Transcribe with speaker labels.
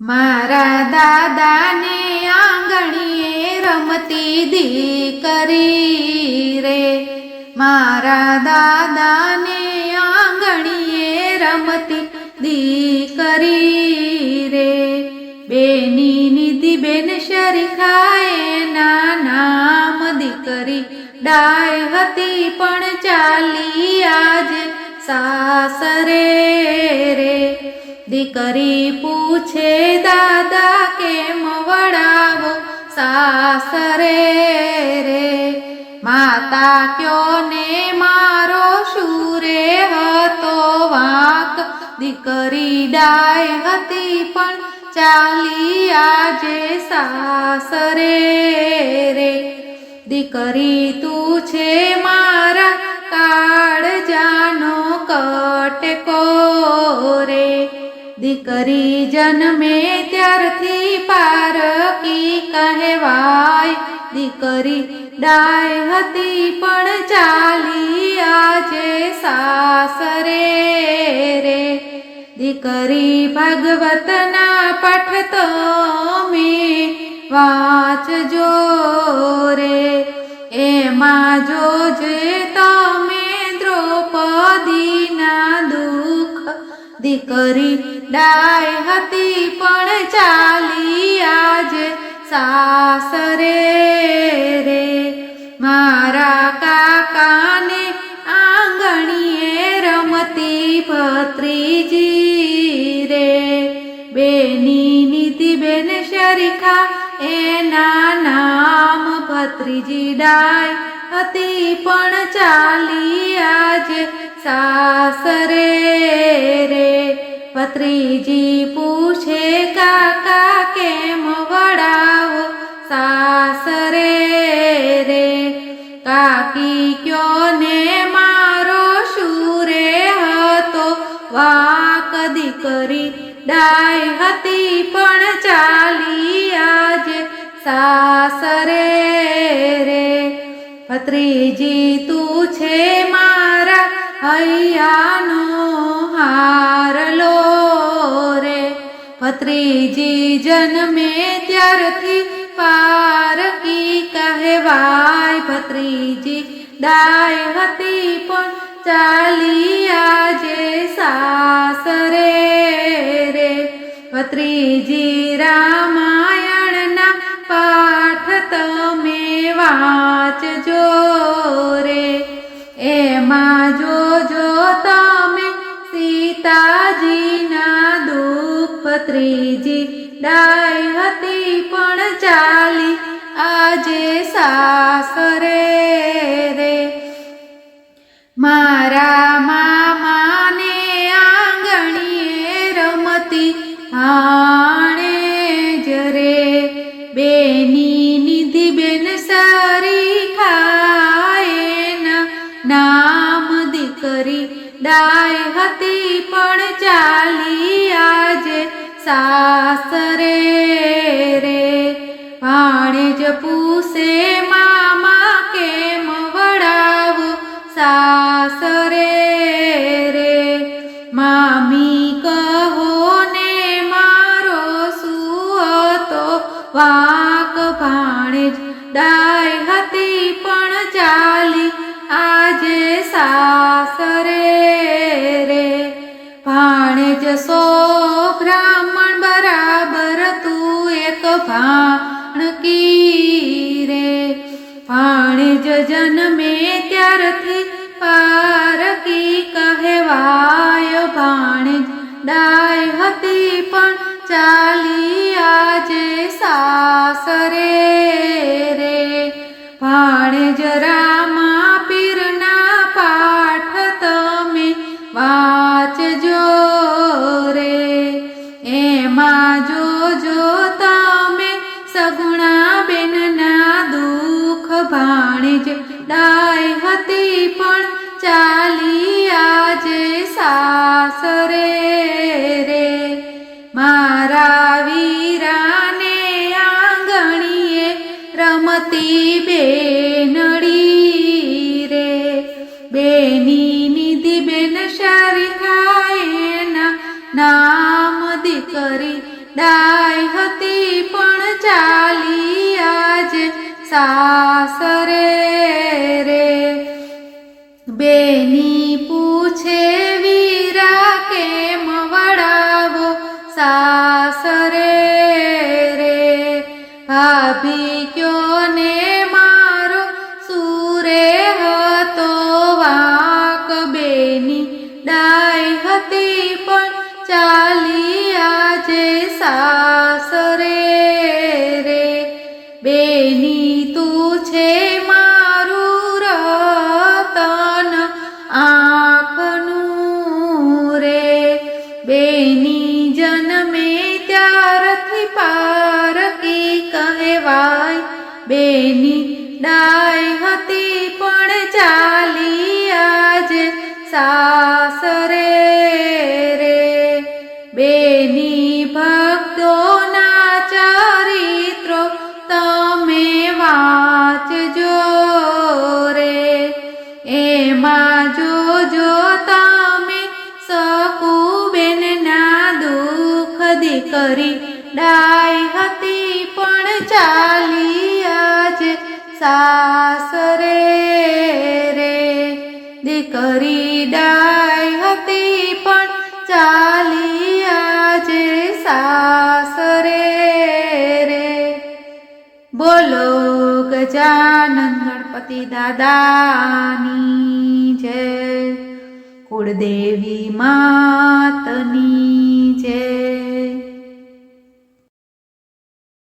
Speaker 1: મારા દાદાને આંગણીએ રમતી દીકરી રે. મારા દાદાને આંગણીએ રમતી દીકરી રે. બેની નિધિ બેન શરીખાએ ના નામ દીકરી ડાય હતી પણ ચાલી આજે સાસરે રે, દીકરી પૂછે, દાદા, કેમ વડાવો સાસરે રે? માતા ક્યો ને મારો શૂરે હતો વાંક? દીકરી ડાય હતી પણ ચાલી આજે સાસરે રે. દીકરી તું છે મારા કાળજાનો કટકો રે? દીકરી જન્મે ત્યારથી પારકી કહેવાય. દીકરી ડાય હતી પણ ચાલી આજે સાસરે રે. દીકરી ભગવતના પઠ મેં વાંચજો રે. એમાં જોજે તમે દીકરી ડાય હતી પણ ચાલી આજે સાસરે રે. મારા કાકાને આંગણીએ રમતી ભત્રીજી રે. બેની નીતિ બેન શરીખા એના નામ ભત્રીજી ડાય હતી પણ ચાલી આજે સાસરે રે. ભત્રીજી પૂછે, કાકા, કેમ વડાવો સાસરે રે? કાકી ક્યો ને મારો શુરે હતો? વાક દીકરી ડાય હતી પણ ચાલી આજે સાસરે રે. ભત્રીજી, તું છે મારા હૈયાનો હારલો રે. ભત્રીજી, જન્મે ત્યારથી પારકી કહેવાય. ભત્રીજી ડાય હતી પણ ચાલી આજે સાસરે રે. ભત્રીજી રામાયણના ડાય હતી પણ ચાલી આજે સાસરે રે. મારા મામાને આંગણીએ રમતી હાણે જરે બેની પૂસે મામા કેમ વડાવ સાસરે રે, મામી કહો ને મારો સુતો વાક ભાણેજ ડાય હતી પણ ચાલી. આજે સાસરે રે ભાણેજ સો બ્રાહ્મણ બરાબર તું એક ભાણકી જન્મે ત્યારથી પારકી કહેવાય ભાણેજ. ડાય હતી પણ ચાલી આજે સાસરે રે. ભાણે રામા ડાય હતી પણ ચાલી આજે સાસરે. સાસરે રે. બેની પૂછે વીરા કેમ વડાવો સાસરે રે. ભાભી બેની જન્મે ત્યારથી પારકી કહેવાય. બેની ડાય હતી પણ ચાલી આજે સાસરે રે. બેની ભક્તોના ચરિત્રો તમે વાંચજો રે. એમાં જોજો ડાય હતી પણ ચાલી આજે સાસરે રે. બોલો ગજાનંદ ગણપતિ દાદાની જય. કુળદેવી માતની જય.